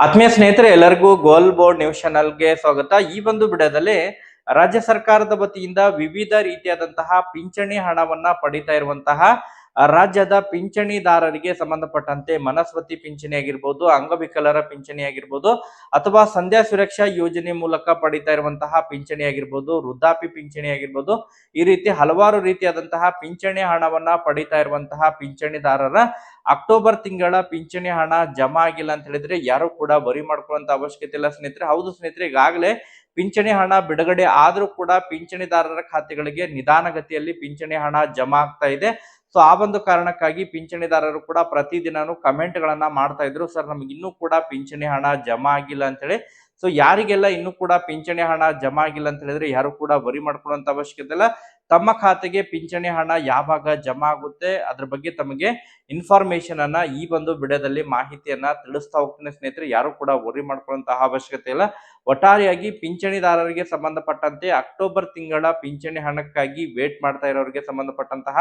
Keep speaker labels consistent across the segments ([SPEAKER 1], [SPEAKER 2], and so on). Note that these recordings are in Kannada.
[SPEAKER 1] ಆತ್ಮೀಯ ಸ್ನೇಹಿತರೆ, ಎಲ್ಲರಿಗೂ ಗೋಲ್ ಬೋರ್ಡ್ ನ್ಯೂಸ್ ಚಾನಲ್ಗೆ ಸ್ವಾಗತ. ಈ ಒಂದು ಬಿಡದಲ್ಲಿ ರಾಜ್ಯ ಸರ್ಕಾರದ ವತಿಯಿಂದ ವಿವಿಧ ರೀತಿಯಾದಂತಹ ಪಿಂಚಣಿ ಹಣವನ್ನ ಪಡಿತಾ ಇರುವಂತಹ ರಾಜ್ಯದ ಪಿಂಚಣಿದಾರರಿಗೆ ಸಂಬಂಧಪಟ್ಟಂತೆ ಮನಸ್ವತಿ ಪಿಂಚಣಿ ಆಗಿರ್ಬೋದು, ಅಂಗವಿಕಲರ ಪಿಂಚಣಿ ಆಗಿರ್ಬೋದು, ಅಥವಾ ಸಂಧ್ಯಾ ಸುರಕ್ಷಾ ಯೋಜನೆ ಮೂಲಕ ಪಡಿತಾ ಇರುವಂತಹ ಪಿಂಚಣಿ ಆಗಿರ್ಬೋದು ವೃದ್ಧಾಪಿ ಪಿಂಚಣಿ ಆಗಿರ್ಬೋದು, ಈ ರೀತಿ ಹಲವಾರು ರೀತಿಯಾದಂತಹ ಪಿಂಚಣಿ ಹಣವನ್ನ ಪಡಿತಾ ಇರುವಂತಹ ಪಿಂಚಣಿದಾರರ ಅಕ್ಟೋಬರ್ ತಿಂಗಳ ಪಿಂಚಣಿ ಹಣ ಜಮಾ ಆಗಿಲ್ಲ ಅಂತ ಹೇಳಿದ್ರೆ ಯಾರು ಕೂಡ ಬರಿ ಮಾಡ್ಕೊಳ್ಳುವಂತ ಅವಶ್ಯಕತೆ ಇಲ್ಲ ಸ್ನೇಹಿತರೆ. ಹೌದು ಸ್ನೇಹಿತರೆ, ಈಗಾಗಲೇ ಪಿಂಚಣಿ ಹಣ ಬಿಡುಗಡೆ ಆದರೂ ಕೂಡ ಪಿಂಚಣಿದಾರರ ಖಾತೆಗಳಿಗೆ ನಿಧಾನಗತಿಯಲ್ಲಿ ಪಿಂಚಣಿ ಹಣ ಜಮಾ ಆಗ್ತಾ ಇದೆ. ಸೊ ಆ ಒಂದು ಕಾರಣಕ್ಕಾಗಿ ಪಿಂಚಣಿದಾರರು ಕೂಡ ಪ್ರತಿದಿನನೂ ಕಮೆಂಟ್ ಗಳನ್ನ ಮಾಡ್ತಾ ಇದ್ರು. ಸರ್, ನಮ್ಗೆ ಇನ್ನೂ ಕೂಡ ಪಿಂಚಣಿ ಹಣ ಜಮಾ ಆಗಿಲ್ಲ ಅಂತ ಹೇಳಿ ಸೊ ಯಾರಿಗೆಲ್ಲ ಇನ್ನೂ ಕೂಡ ಪಿಂಚಣಿ ಹಣ ಜಮಾ ಆಗಿಲ್ಲ ಅಂತ ಹೇಳಿದ್ರೆ ಯಾರು ಕೂಡ ವರಿ ಮಾಡ್ಕೊಳ್ಳುವಂತ ಅವಶ್ಯಕತೆ ಇಲ್ಲ. ತಮ್ಮ ಖಾತೆಗೆ ಪಿಂಚಣಿ ಹಣ ಯಾವಾಗ ಜಮಾ ಆಗುತ್ತೆ, ಅದ್ರ ಬಗ್ಗೆ ತಮಗೆ ಇನ್ಫಾರ್ಮೇಶನ್ ಅನ್ನ ಈ ಒಂದು ವಿಡಿಯೋದಲ್ಲಿ ಮಾಹಿತಿಯನ್ನ ತಿಳಿಸ್ತಾ ಹೋಗ್ತೀನಿ ಸ್ನೇಹಿತರೆ. ಯಾರು ಕೂಡ ವರಿ ಮಾಡ್ಕೊಳ್ಳುವಂತಹ ಅವಶ್ಯಕತೆ ಇಲ್ಲ. ಒಟ್ಟಾರೆಯಾಗಿ ಪಿಂಚಣಿದಾರರಿಗೆ ಸಂಬಂಧಪಟ್ಟಂತೆ ಅಕ್ಟೋಬರ್ ತಿಂಗಳ ಪಿಂಚಣಿ ಹಣಕ್ಕಾಗಿ ವೇಟ್ ಮಾಡ್ತಾ ಇರೋರಿಗೆ ಸಂಬಂಧಪಟ್ಟಂತಹ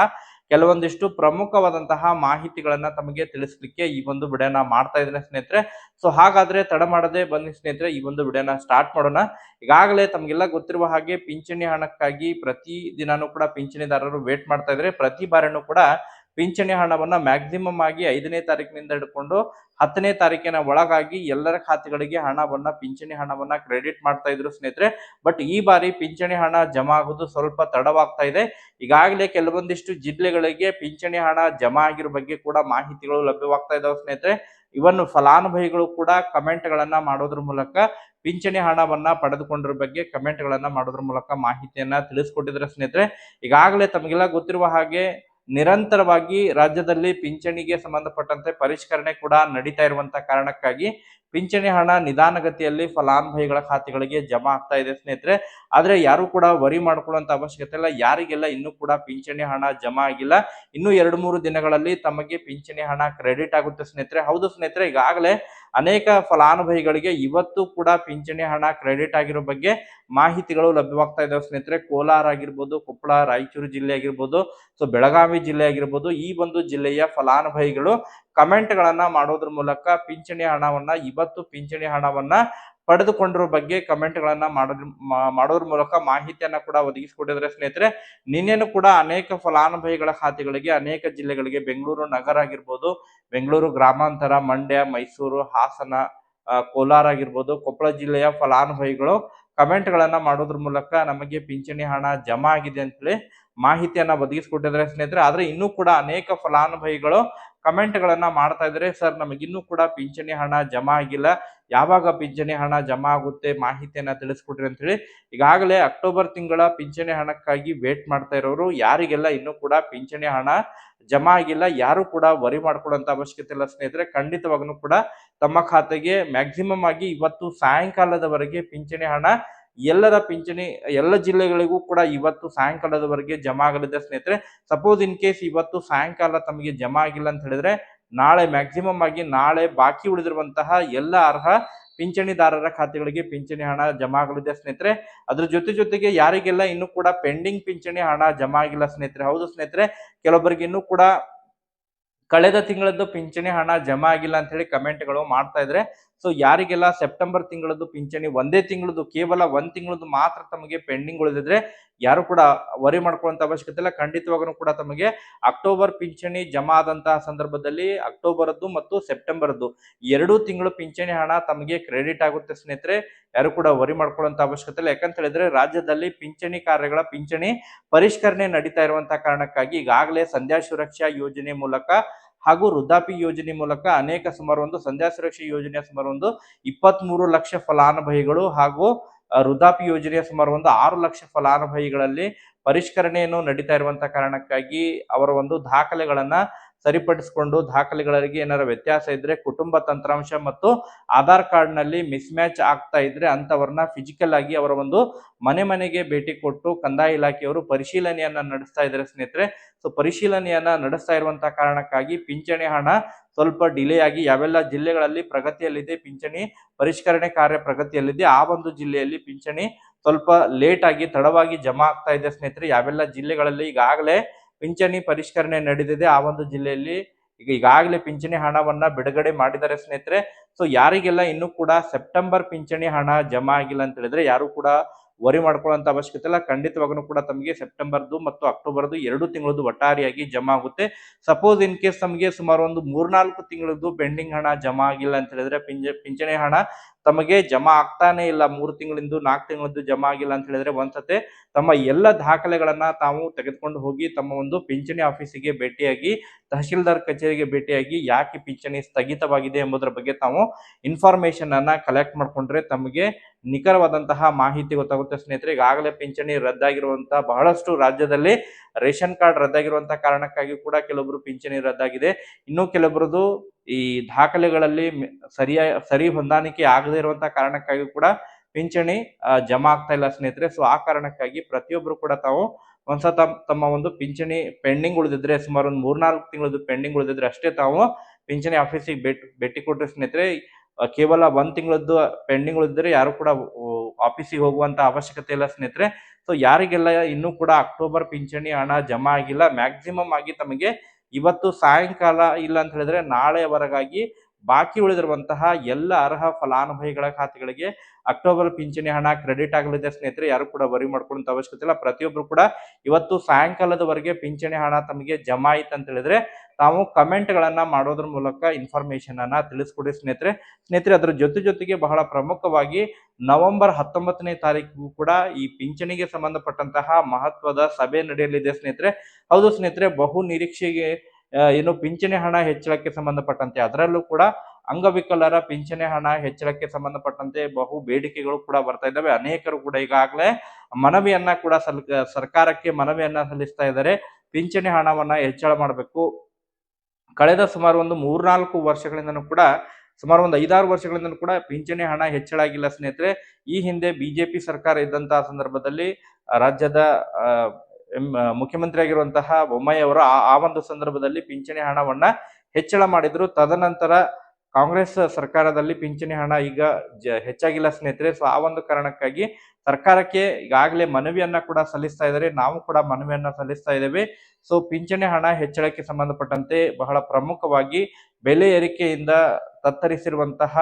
[SPEAKER 1] ಕೆಲವೊಂದಿಷ್ಟು ಪ್ರಮುಖವಾದಂತಹ ಮಾಹಿತಿಗಳನ್ನ ತಮಗೆ ತಿಳಿಸ್ಲಿಕ್ಕೆ ಈ ಒಂದು ವಿಡಿಯೋನ ಮಾಡ್ತಾ ಇದ್ದೇನೆ ಸ್ನೇಹಿತರೆ. ಸೊ ಹಾಗಾದ್ರೆ ತಡ ಮಾಡದೆ ಬನ್ನಿ ಸ್ನೇಹಿತರೆ, ಈ ಒಂದು ವಿಡಿಯೋನ ಸ್ಟಾರ್ಟ್ ಮಾಡೋಣ. ಈಗಾಗಲೇ ತಮಗೆಲ್ಲ ಗೊತ್ತಿರುವ ಹಾಗೆ ಪಿಂಚಣಿ ಹಣಕ್ಕಾಗಿ ಪ್ರತಿ ದಿನಾನು ಕೂಡ ಪಿಂಚಣಿದಾರರು ವೇಟ್ ಮಾಡ್ತಾ ಇದ್ರೆ ಪ್ರತಿ ಬಾರಿನೂ ಕೂಡ ಪಿಂಚಣಿ ಹಣವನ್ನ ಮ್ಯಾಕ್ಸಿಮಮ್ ಆಗಿ ಐದನೇ ತಾರೀಕಿನಿಂದ ಹಿಡ್ಕೊಂಡು ಹತ್ತನೇ ತಾರೀಕಿನ ಒಳಗಾಗಿ ಎಲ್ಲರ ಖಾತೆಗಳಿಗೆ ಹಣವನ್ನ, ಪಿಂಚಣಿ ಹಣವನ್ನ ಕ್ರೆಡಿಟ್ ಮಾಡ್ತಾ ಇದ್ರು ಸ್ನೇಹಿತರೆ. ಬಟ್ ಈ ಬಾರಿ ಪಿಂಚಣಿ ಹಣ ಜಮಾ ಆಗೋದು ಸ್ವಲ್ಪ ತಡವಾಗ್ತಾ ಇದೆ. ಈಗಾಗಲೇ ಕೆಲವೊಂದಿಷ್ಟು ಜಿಲ್ಲೆಗಳಿಗೆ ಪಿಂಚಣಿ ಹಣ ಜಮಾ ಆಗಿರೋ ಬಗ್ಗೆ ಕೂಡ ಮಾಹಿತಿಗಳು ಲಭ್ಯವಾಗ್ತಾ ಇದಾವೆ ಸ್ನೇಹಿತರೆ. ಇವನ್ ಫಲಾನುಭವಿಗಳು ಕೂಡ ಕಮೆಂಟ್ ಗಳನ್ನ ಮಾಡೋದ್ರ ಮೂಲಕ, ಪಿಂಚಣಿ ಹಣವನ್ನ ಪಡೆದುಕೊಂಡಿರ ಬಗ್ಗೆ ಕಮೆಂಟ್ ಗಳನ್ನ ಮಾಡೋದ್ರ ಮೂಲಕ ಮಾಹಿತಿಯನ್ನ ತಿಳಿಸ್ಕೊಟ್ಟಿದ್ರೆ ಸ್ನೇಹಿತರೆ. ಈಗಾಗಲೇ ತಮಗೆಲ್ಲ ಗೊತ್ತಿರುವ ಹಾಗೆ ನಿರಂತರವಾಗಿ ರಾಜ್ಯದಲ್ಲಿ ಪಿಂಚಣಿಗೆ ಸಂಬಂಧಪಟ್ಟಂತೆ ಪರಿಷ್ಕರಣೆ ಕೂಡ ನಡೀತಾ ಇರುವಂತಹ ಕಾರಣಕ್ಕಾಗಿ ಪಿಂಚಣಿ ಹಣ ನಿಧಾನಗತಿಯಲ್ಲಿ ಫಲಾನುಭವಿಗಳ ಖಾತೆಗಳಿಗೆ ಜಮಾ ಆಗ್ತಾ ಇದೆ ಸ್ನೇಹಿತರೆ. ಆದ್ರೆ ಯಾರು ಕೂಡ ವರಿ ಮಾಡ್ಕೊಳ್ಳುವಂತ ಅವಶ್ಯಕತೆ ಇಲ್ಲ. ಯಾರಿಗೆಲ್ಲ ಇನ್ನೂ ಕೂಡ ಪಿಂಚಣಿ ಹಣ ಜಮಾ ಆಗಿಲ್ಲ. ಇನ್ನು ಎರಡು ಮೂರು ದಿನಗಳಲ್ಲಿ ತಮಗೆ ಪಿಂಚಣಿ ಹಣ ಕ್ರೆಡಿಟ್ ಆಗುತ್ತೆ ಸ್ನೇಹಿತರೆ. ಹೌದು ಸ್ನೇಹಿತರೆ, ಈಗಾಗಲೇ ಅನೇಕ ಫಲಾನುಭವಿಗಳಿಗೆ ಇವತ್ತು ಕೂಡ ಪಿಂಚಣಿ ಹಣ ಕ್ರೆಡಿಟ್ ಆಗಿರೋ ಬಗ್ಗೆ ಮಾಹಿತಿಗಳು ಲಭ್ಯವಾಗ್ತಾ ಇದಾವೆ ಸ್ನೇಹಿತರೆ. ಕೋಲಾರ ಆಗಿರ್ಬೋದು, ಕೊಪ್ಪಳ, ರಾಯಚೂರು ಜಿಲ್ಲೆ ಆಗಿರ್ಬೋದು, ಸೊ ಬೆಳಗಾವಿ ಜಿಲ್ಲೆ ಆಗಿರ್ಬೋದು, ಈ ಒಂದು ಜಿಲ್ಲೆಯ ಫಲಾನುಭವಿಗಳು ಕಮೆಂಟ್ ಗಳನ್ನ ಮಾಡೋದ್ರ ಮೂಲಕ ಪಿಂಚಣಿ ಹಣವನ್ನ, ಇವತ್ತು ಪಿಂಚಣಿ ಹಣವನ್ನ ಪಡೆದುಕೊಂಡಿರೋ ಬಗ್ಗೆ ಕಮೆಂಟ್ ಗಳನ್ನ ಮಾಡೋದ್ರ ಮಾಡೋದ್ರ ಮೂಲಕ ಮಾಹಿತಿಯನ್ನ ಕೂಡ ಒದಗಿಸಿಕೊಟ್ಟಿದ್ರೆ ಸ್ನೇಹಿತರೆ. ನಿನ್ನೆನೂ ಕೂಡ ಅನೇಕ ಫಲಾನುಭವಿಗಳ ಖಾತೆಗಳಿಗೆ, ಅನೇಕ ಜಿಲ್ಲೆಗಳಿಗೆ ಬೆಂಗಳೂರು ನಗರ ಆಗಿರ್ಬೋದು, ಬೆಂಗಳೂರು ಗ್ರಾಮಾಂತರ, ಮಂಡ್ಯ, ಮೈಸೂರು, ಹಾಸನ ಕೋಲಾರ ಆಗಿರ್ಬೋದು, ಕೊಪ್ಪಳ ಜಿಲ್ಲೆಯ ಫಲಾನುಭವಿಗಳು ಕಮೆಂಟ್ ಗಳನ್ನ ಮಾಡೋದ್ರ ಮೂಲಕ ನಮಗೆ ಪಿಂಚಣಿ ಹಣ ಜಮಾ ಆಗಿದೆ ಅಂತೇಳಿ ಮಾಹಿತಿಯನ್ನ ಒದಗಿಸಿಕೊಟ್ಟಿದ್ರೆ ಸ್ನೇಹಿತರೆ. ಆದ್ರೆ ಇನ್ನೂ ಕೂಡ ಅನೇಕ ಫಲಾನುಭವಿಗಳು ಕಮೆಂಟ್ ಗಳನ್ನ ಮಾಡ್ತಾ ಇದ್ರೆ, ಸರ್ ನಮಗೆ ಇನ್ನೂ ಕೂಡ ಪಿಂಚಣಿ ಹಣ ಜಮಾ ಆಗಿಲ್ಲ. ಯಾವಾಗ ಪಿಂಚಣಿ ಹಣ ಜಮಾ ಆಗುತ್ತೆ ಮಾಹಿತಿಯನ್ನ ಅಂತ ಹೇಳಿ ಈಗಾಗಲೇ ಅಕ್ಟೋಬರ್ ತಿಂಗಳ ಪಿಂಚಣಿ ಹಣಕ್ಕಾಗಿ ವೇಟ್ ಮಾಡ್ತಾ ಇರೋರು, ಯಾರಿಗೆಲ್ಲ ಇನ್ನೂ ಕೂಡ ಪಿಂಚಣಿ ಹಣ ಜಮಾ ಆಗಿಲ್ಲ, ಯಾರು ಕೂಡ ವರಿ ಮಾಡ್ಕೊಳ್ಳುವಂತ ಅವಶ್ಯಕತೆ ಇಲ್ಲ ಸ್ನೇಹಿತರೆ. ಖಂಡಿತವಾಗ್ಲೂ ಕೂಡ ತಮ್ಮ ಖಾತೆಗೆ ಮ್ಯಾಕ್ಸಿಮಮ್ ಆಗಿ ಇವತ್ತು ಸಾಯಂಕಾಲದವರೆಗೆ ಪಿಂಚಣಿ ಹಣ ಎಲ್ಲರ ಪಿಂಚಣಿ, ಎಲ್ಲ ಜಿಲ್ಲೆಗಳಿಗೂ ಕೂಡ ಇವತ್ತು ಸಾಯಂಕಾಲದವರೆಗೆ ಜಮಾ ಆಗಲಿದೆ ಸ್ನೇಹಿತರೆ. ಸಪೋಸ್ ಇನ್ ಕೇಸ್ ಇವತ್ತು ಸಾಯಂಕಾಲ ತಮಗೆ ಜಮಾ ಆಗಿಲ್ಲ ಅಂತ ಹೇಳಿದ್ರೆ, ನಾಳೆ ಮ್ಯಾಕ್ಸಿಮಮ್ ಆಗಿ ನಾಳೆ ಬಾಕಿ ಉಳಿದಿರುವಂತಹ ಎಲ್ಲ ಅರ್ಹ ಪಿಂಚಣಿದಾರರ ಖಾತೆಗಳಿಗೆ ಪಿಂಚಣಿ ಹಣ ಜಮಾ ಆಗಲಿದೆ ಸ್ನೇಹಿತರೆ. ಅದ್ರ ಜೊತೆ ಜೊತೆಗೆ ಯಾರಿಗೆಲ್ಲ ಇನ್ನೂ ಕೂಡ ಪೆಂಡಿಂಗ್ ಪಿಂಚಣಿ ಹಣ ಜಮಾ ಆಗಿಲ್ಲ ಸ್ನೇಹಿತರೆ. ಹೌದು ಸ್ನೇಹಿತರೆ, ಕೆಲವೊಬ್ಬರಿಗೆ ಇನ್ನೂ ಕೂಡ ಕಳೆದ ತಿಂಗಳದ್ದು ಪಿಂಚಣಿ ಹಣ ಜಮಾ ಆಗಿಲ್ಲ ಅಂತ ಹೇಳಿ ಕಮೆಂಟ್ಗಳು ಮಾಡ್ತಾ ಇದ್ರೆ ಸೊ ಯಾರಿಗೆಲ್ಲ ಸೆಪ್ಟೆಂಬರ್ ತಿಂಗಳದ್ದು ಪಿಂಚಣಿ ಒಂದೇ ತಿಂಗಳದ್ದು, ಕೇವಲ ಒಂದ್ ತಿಂಗಳದ್ದು ಮಾತ್ರ ತಮಗೆ ಪೆಂಡಿಂಗ್ ಉಳಿದಿದ್ರೆ, ಯಾರು ಕೂಡ ವರಿ ಮಾಡ್ಕೊಳ್ಳುವಂತ ಅವಶ್ಯಕತೆ ಇಲ್ಲ. ಖಂಡಿತವಾಗೂ ಕೂಡ ತಮಗೆ ಅಕ್ಟೋಬರ್ ಪಿಂಚಣಿ ಜಮಾ ಆದಂತಹ ಸಂದರ್ಭದಲ್ಲಿ ಅಕ್ಟೋಬರದ್ದು ಮತ್ತು ಸೆಪ್ಟೆಂಬರ್ದು ಎರಡು ತಿಂಗಳು ಪಿಂಚಣಿ ಹಣ ತಮಗೆ ಕ್ರೆಡಿಟ್ ಆಗುತ್ತೆ ಸ್ನೇಹಿತರೆ. ಯಾರು ಕೂಡ ವರಿ ಮಾಡ್ಕೊಳ್ಳುವಂತ ಅವಶ್ಯಕತೆ ಇಲ್ಲ. ಯಾಕಂತ ಹೇಳಿದ್ರೆ ರಾಜ್ಯದಲ್ಲಿ ಪಿಂಚಣಿ ಕಾರ್ಯಗಳ ಪಿಂಚಣಿ ಪರಿಷ್ಕರಣೆ ನಡೀತಾ ಇರುವಂತಹ ಕಾರಣಕ್ಕಾಗಿ ಈಗಾಗಲೇ ಸಂಧ್ಯಾ ಸುರಕ್ಷಾ ಯೋಜನೆ ಮೂಲಕ ಹಾಗೂ ವೃದ್ಧಾಪಿ ಯೋಜನೆ ಮೂಲಕ ಅನೇಕ ಸುಮಾರು ಒಂದು ಸಂಧ್ಯಾ ಸುರಕ್ಷಾ ಯೋಜನೆಯ ಸುಮಾರು ಒಂದು ಇಪ್ಪತ್ತ್ ಲಕ್ಷ ಫಲಾನುಭವಿಗಳು ಹಾಗೂ ವೃದ್ಧಾಪಿ ಯೋಜನೆಯ ಸುಮಾರು ಒಂದು ಆರು ಲಕ್ಷ ಫಲಾನುಭವಿಗಳಲ್ಲಿ ಪರಿಷ್ಕರಣೆಯನ್ನು ನಡೀತಾ ಇರುವಂತಹ ಕಾರಣಕ್ಕಾಗಿ ಅವರ ಒಂದು ದಾಖಲೆಗಳನ್ನ ಸರಿಪಡಿಸಿಕೊಂಡು ದಾಖಲೆಗಳಿಗೆ ಏನಾರ ವ್ಯತ್ಯಾಸ ಇದ್ರೆ ಕುಟುಂಬ ತಂತ್ರಾಂಶ ಮತ್ತು ಆಧಾರ್ ಕಾರ್ಡ್ನಲ್ಲಿ ಮಿಸ್ ಮ್ಯಾಚ್ ಆಗ್ತಾ ಇದ್ರೆ ಅಂತವರನ್ನ ಫಿಸಿಕಲ್ ಆಗಿ ಅವರ ಒಂದು ಮನೆ ಮನೆಗೆ ಭೇಟಿ ಕೊಟ್ಟು ಕಂದಾಯ ಇಲಾಖೆಯವರು ಪರಿಶೀಲನೆಯನ್ನ ನಡೆಸ್ತಾ ಇದ್ದಾರೆ ಸ್ನೇಹಿತರೆ. ಸೊ ಪರಿಶೀಲನೆಯನ್ನ ನಡೆಸ್ತಾ ಇರುವಂತಹ ಕಾರಣಕ್ಕಾಗಿ ಪಿಂಚಣಿ ಹಣ ಸ್ವಲ್ಪ ಡಿಲೇ ಆಗಿ ಯಾವೆಲ್ಲ ಜಿಲ್ಲೆಗಳಲ್ಲಿ ಪ್ರಗತಿಯಲ್ಲಿದೆ ಪಿಂಚಣಿ ಪರಿಷ್ಕರಣೆ ಕಾರ್ಯ ಪ್ರಗತಿಯಲ್ಲಿದೆ, ಆ ಒಂದು ಜಿಲ್ಲೆಯಲ್ಲಿ ಪಿಂಚಣಿ ಸ್ವಲ್ಪ ಲೇಟ್ ಆಗಿ ತಡವಾಗಿ ಜಮಾ ಆಗ್ತಾ ಇದೆ ಸ್ನೇಹಿತರೆ. ಯಾವೆಲ್ಲ ಜಿಲ್ಲೆಗಳಲ್ಲಿ ಈಗಾಗಲೇ ಪಿಂಚಣಿ ಪರಿಷ್ಕರಣೆ ನಡೆದಿದೆ ಆ ಒಂದು ಜಿಲ್ಲೆಯಲ್ಲಿ. ಈಗ ಈಗಾಗಲೇ ಪಿಂಚಣಿ ಹಣವನ್ನ ಬಿಡುಗಡೆ ಮಾಡಿದ್ದಾರೆ ಸ್ನೇಹಿತರೆ. ಸೊ ಯಾರಿಗೆಲ್ಲ ಇನ್ನೂ ಕೂಡ ಸೆಪ್ಟೆಂಬರ್ ಪಿಂಚಣಿ ಹಣ ಜಮಾ ಆಗಿಲ್ಲ ಅಂತ ಹೇಳಿದ್ರೆ ಯಾರು ಕೂಡ ವರಿ ಮಾಡ್ಕೊಳ್ಳುವಂತ ಅವಶ್ಯಕತೆ ಇಲ್ಲ. ಖಂಡಿತವಾಗೂ ಕೂಡ ತಮಗೆ ಸೆಪ್ಟೆಂಬರ್ದು ಮತ್ತು ಅಕ್ಟೋಬರ್ದು ಎರಡು ತಿಂಗಳದ್ದು ಒಟ್ಟಾರೆಯಾಗಿ ಜಮಾ ಆಗುತ್ತೆ. ಸಪೋಸ್ ಇನ್ ಕೇಸ್ ತಮಗೆ ಸುಮಾರು ಒಂದು ಮೂರ್ನಾಲ್ಕು ತಿಂಗಳದ್ದು ಪೆಂಡಿಂಗ್ ಹಣ ಜಮಾ ಆಗಿಲ್ಲ ಅಂತ ಹೇಳಿದ್ರೆ ಪಿಂಜ, ಪಿಂಚಣಿ ಹಣ ತಮಗೆ ಜಮಾ ಆಗ್ತಾನೆ ಇಲ್ಲ. ಮೂರು ತಿಂಗಳಿಂದ, ನಾಲ್ಕು ತಿಂಗಳದ್ದು ಜಮಾ ಆಗಿಲ್ಲ ಅಂತ ಹೇಳಿದ್ರೆ ಒಂದ್ಸತೆ ತಮ್ಮ ಎಲ್ಲ ದಾಖಲೆಗಳನ್ನ ತಾವು ತೆಗೆದುಕೊಂಡು ಹೋಗಿ ತಮ್ಮ ಒಂದು ಪಿಂಚಣಿ ಆಫೀಸಿಗೆ ಭೇಟಿಯಾಗಿ, ತಹಶೀಲ್ದಾರ್ ಕಚೇರಿಗೆ ಭೇಟಿಯಾಗಿ ಯಾಕೆ ಪಿಂಚಣಿ ಸ್ಥಗಿತವಾಗಿದೆ ಎಂಬುದರ ಬಗ್ಗೆ ತಾವು ಇನ್ಫಾರ್ಮೇಶನ್ ಅನ್ನ ಕಲೆಕ್ಟ್ ಮಾಡ್ಕೊಂಡ್ರೆ ತಮಗೆ ನಿಖರವಾದಂತಹ ಮಾಹಿತಿ ಗೊತ್ತಾಗುತ್ತೆ ಸ್ನೇಹಿತರೆ. ಈಗಾಗಲೇ ಪಿಂಚಣಿ ರದ್ದಾಗಿರುವಂತಹ ಬಹಳಷ್ಟು ರಾಜ್ಯದಲ್ಲಿ ರೇಷನ್ ಕಾರ್ಡ್ ರದ್ದಾಗಿರುವಂತಹ ಕಾರಣಕ್ಕಾಗಿ ಕೂಡ ಕೆಲವೊಬ್ರು ಪಿಂಚಣಿ ರದ್ದಾಗಿದೆ. ಇನ್ನು ಕೆಲವರದು ಈ ದಾಖಲೆಗಳಲ್ಲಿ ಸರಿಯ, ಸರಿ ಹೊಂದಾಣಿಕೆ ಆಗದೇ ಇರುವಂತಹ ಕಾರಣಕ್ಕಾಗಿ ಕೂಡ ಪಿಂಚಣಿ ಜಮಾ ಆಗ್ತಾ ಇಲ್ಲ ಸ್ನೇಹಿತರೆ. ಸೊ ಆ ಕಾರಣಕ್ಕಾಗಿ ಪ್ರತಿಯೊಬ್ಬರು ಕೂಡ ತಾವು ಒಂದ್ಸತ ತಮ್ಮ ಒಂದು ಪಿಂಚಣಿ ಪೆಂಡಿಂಗ್ ಉಳಿದಿದ್ರೆ, ಸುಮಾರು ಒಂದು ಮೂರ್ನಾಲ್ಕು ತಿಂಗಳದ್ದು ಪೆಂಡಿಂಗ್ ಉಳಿದಿದ್ರೆ ಅಷ್ಟೇ ತಾವು ಪಿಂಚಣಿ ಆಫೀಸಿಗೆ ಭೇಟಿ ಭೇಟಿ ಕೊಟ್ಟರೆ ಸ್ನೇಹಿತರೆ ಕೇವಲ ಒಂದ್ ತಿಂಗಳದ್ದು ಪೆಂಡಿಂಗ್ ಇದ್ದರೆ ಯಾರು ಕೂಡ ಆಫೀಸಿಗೆ ಹೋಗುವಂತ ಅವಶ್ಯಕತೆ ಇಲ್ಲ ಸ್ನೇಹಿತರೆ. ಸೊ ಯಾರಿಗೆಲ್ಲ ಇನ್ನೂ ಕೂಡ ಅಕ್ಟೋಬರ್ ಪಿಂಚಣಿ ಹಣ ಜಮಾ ಆಗಿಲ್ಲ ಮ್ಯಾಕ್ಸಿಮಮ್ ಆಗಿ ತಮಗೆ ಇವತ್ತು ಸಾಯಂಕಾಲ ಇಲ್ಲ ಅಂತ ಹೇಳಿದ್ರೆ ನಾಳೆವರೆಗಾಗಿ ಬಾಕಿ ಉಳಿದಿರುವಂತಹ ಎಲ್ಲ ಅರ್ಹ ಫಲಾನುಭವಿಗಳ ಖಾತೆಗಳಿಗೆ ಅಕ್ಟೋಬರ್ ಪಿಂಚಣಿ ಹಣ ಕ್ರೆಡಿಟ್ ಆಗಲಿದೆ ಸ್ನೇಹಿತರೆ, ಯಾರು ಕೂಡ ವರಿ ಮಾಡ್ಕೊಳ್ಳುವಂತ ಅವಶ್ಯಕತೆ ಇಲ್ಲ. ಪ್ರತಿಯೊಬ್ರು ಕೂಡ ಇವತ್ತು ಸಾಯಂಕಾಲದವರೆಗೆ ಪಿಂಚಣಿ ಹಣ ತಮಗೆ ಜಮಾ ಆಯ್ತು ಅಂತ ಹೇಳಿದ್ರೆ ತಾವು ಕಮೆಂಟ್ ಗಳನ್ನ ಮಾಡೋದ್ರ ಮೂಲಕ ಇನ್ಫಾರ್ಮೇಶನ್ ಅನ್ನ ತಿಳಿಸ್ಕೊಡಿ ಸ್ನೇಹಿತರೆ. ಸ್ನೇಹಿತರೆ, ಅದರ ಜೊತೆ ಜೊತೆಗೆ ಬಹಳ ಪ್ರಮುಖವಾಗಿ ನವೆಂಬರ್ ಹತ್ತೊಂಬತ್ತನೇ ತಾರೀಕು ಕೂಡ ಈ ಪಿಂಚಣಿಗೆ ಸಂಬಂಧಪಟ್ಟಂತಹ ಮಹತ್ವದ ಸಭೆ ನಡೆಯಲಿದೆ ಸ್ನೇಹಿತರೆ. ಹೌದು ಸ್ನೇಹಿತರೆ, ಬಹು ನಿರೀಕ್ಷೆಗೆ ಏನು ಪಿಂಚಣಿ ಹಣ ಹೆಚ್ಚಳಕ್ಕೆ ಸಂಬಂಧಪಟ್ಟಂತೆ ಅದರಲ್ಲೂ ಕೂಡ ಅಂಗವಿಕಲರ ಪಿಂಚಣಿ ಹಣ ಹೆಚ್ಚಳಕ್ಕೆ ಸಂಬಂಧಪಟ್ಟಂತೆ ಬಹು ಬೇಡಿಕೆಗಳು ಕೂಡ ಬರ್ತಾ ಇದ್ದಾವೆ. ಅನೇಕರು ಕೂಡ ಈಗಾಗಲೇ ಮನವಿಯನ್ನ ಕೂಡ ಸಲ್, ಸರ್ಕಾರಕ್ಕೆ ಮನವಿಯನ್ನ ಸಲ್ಲಿಸ್ತಾ ಇದ್ದಾರೆ. ಪಿಂಚಣಿ ಹಣವನ್ನ ಹೆಚ್ಚಳ ಮಾಡಬೇಕು. ಕಳೆದ ಸುಮಾರು ಒಂದು ಮೂರ್ನಾಲ್ಕು ವರ್ಷಗಳಿಂದನೂ ಕೂಡ, ಸುಮಾರು ಒಂದು ಐದಾರು ವರ್ಷಗಳಿಂದ ಕೂಡ ಪಿಂಚಣಿ ಹಣ ಹೆಚ್ಚಳ ಆಗಿಲ್ಲ ಸ್ನೇಹಿತರೆ. ಈ ಹಿಂದೆ ಬಿಜೆಪಿ ಸರ್ಕಾರ ಇದ್ದಂತಹ ಸಂದರ್ಭದಲ್ಲಿ ರಾಜ್ಯದ ಮುಖ್ಯಮಂತ್ರಿ ಆಗಿರುವಂತಹ ಬೊಮ್ಮಾಯಿ ಅವರು ಆ ಒಂದು ಸಂದರ್ಭದಲ್ಲಿ ಪಿಂಚಣಿ ಹಣವನ್ನ ಹೆಚ್ಚಳ ಮಾಡಿದ್ರು. ತದನಂತರ ಕಾಂಗ್ರೆಸ್ ಸರ್ಕಾರದಲ್ಲಿ ಪಿಂಚಣಿ ಹಣ ಈಗ ಹೆಚ್ಚಾಗಿಲ್ಲ ಸ್ನೇಹಿತರೆ. ಸೊ ಆ ಒಂದು ಕಾರಣಕ್ಕಾಗಿ ಸರ್ಕಾರಕ್ಕೆ ಈಗಾಗಲೇ ಮನವಿಯನ್ನ ಕೂಡ ಸಲ್ಲಿಸ್ತಾ ಇದ್ದಾರೆ. ನಾವು ಕೂಡ ಮನವಿಯನ್ನ ಸಲ್ಲಿಸ್ತಾ ಇದ್ದೇವೆ. ಸೊ ಪಿಂಚಣಿ ಹಣ ಹೆಚ್ಚಳಕ್ಕೆ ಸಂಬಂಧಪಟ್ಟಂತೆ ಬಹಳ ಪ್ರಮುಖವಾಗಿ ಬೆಲೆ ಏರಿಕೆಯಿಂದ ತತ್ತರಿಸಿರುವಂತಹ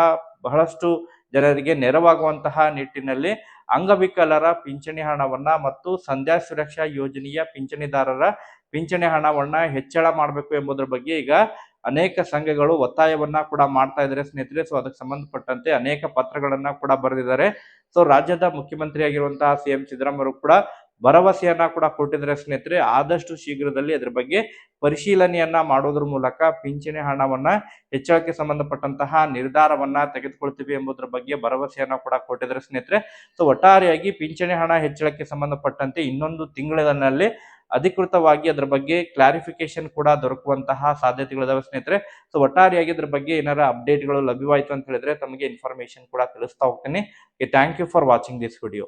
[SPEAKER 1] ಬಹಳಷ್ಟು ಜನರಿಗೆ ನೆರವಾಗುವಂತಹ ನಿಟ್ಟಿನಲ್ಲಿ ಅಂಗವಿಕಲರ ಪಿಂಚಣಿ ಹಣವನ್ನ ಮತ್ತು ಸಂಧ್ಯಾ ಸುರಕ್ಷಾ ಯೋಜನೆಯ ಪಿಂಚಣಿದಾರರ ಪಿಂಚಣಿ ಹಣವನ್ನ ಹೆಚ್ಚಳ ಮಾಡಬೇಕು ಎಂಬುದರ ಬಗ್ಗೆ ಈಗ ಅನೇಕ ಸಂಘಗಳು ಒತ್ತಾಯವನ್ನ ಕೂಡ ಮಾಡ್ತಾ ಇದ್ದಾರೆ ಸ್ನೇಹಿತರೆ. ಸೊ ಅದಕ್ಕೆ ಸಂಬಂಧಪಟ್ಟಂತೆ ಅನೇಕ ಪತ್ರಗಳನ್ನ ಕೂಡ ಬರೆದಿದ್ದಾರೆ. ಸೊ ರಾಜ್ಯದ ಮುಖ್ಯಮಂತ್ರಿ ಆಗಿರುವಂತಹ ಸಿ ಎಂ ಸಿದ್ದರಾಮಯ್ಯ ಕೂಡ ಭರವಸೆಯನ್ನ ಕೂಡ ಕೊಟ್ಟಿದ್ದಾರೆ ಸ್ನೇಹಿತರೆ. ಆದಷ್ಟು ಶೀಘ್ರದಲ್ಲಿ ಅದ್ರ ಬಗ್ಗೆ ಪರಿಶೀಲನೆಯನ್ನ ಮಾಡೋದ್ರ ಮೂಲಕ ಪಿಂಚಣಿ ಹಣವನ್ನ ಹೆಚ್ಚಳಕ್ಕೆ ಸಂಬಂಧಪಟ್ಟಂತಹ ನಿರ್ಧಾರವನ್ನ ತೆಗೆದುಕೊಳ್ತೀವಿ ಎಂಬುದರ ಬಗ್ಗೆ ಭರವಸೆಯನ್ನ ಕೂಡ ಕೊಟ್ಟಿದ್ದಾರೆ ಸ್ನೇಹಿತರೆ. ಸೊ ಒಟ್ಟಾರೆಯಾಗಿ ಪಿಂಚಣಿ ಹಣ ಹೆಚ್ಚಳಕ್ಕೆ ಸಂಬಂಧಪಟ್ಟಂತೆ ಇನ್ನೊಂದು ತಿಂಗಳಿನಲ್ಲಿ ಅಧಿಕೃತವಾಗಿ ಅದ್ರ ಬಗ್ಗೆ ಕ್ಲಾರಿಫಿಕೇಶನ್ ಕೂಡ ದೊರಕುವಂತಹ ಸಾಧ್ಯತೆಗಳಿದಾವೆ ಸ್ನೇಹಿತರೆ. ಸೊ ಒಟ್ಟಾರೆಯಾಗಿ ಅದ್ರ ಬಗ್ಗೆ ಏನಾರ ಅಪ್ಡೇಟ್ಗಳು ಲಭ್ಯವಾಯಿತು ಅಂತ ಹೇಳಿದ್ರೆ ತಮಗೆ ಇನ್ಫಾರ್ಮೇಶನ್ ಕೂಡ ತಿಳಿಸ್ತಾ ಹೋಗ್ತೀನಿ. Thank you for watching this video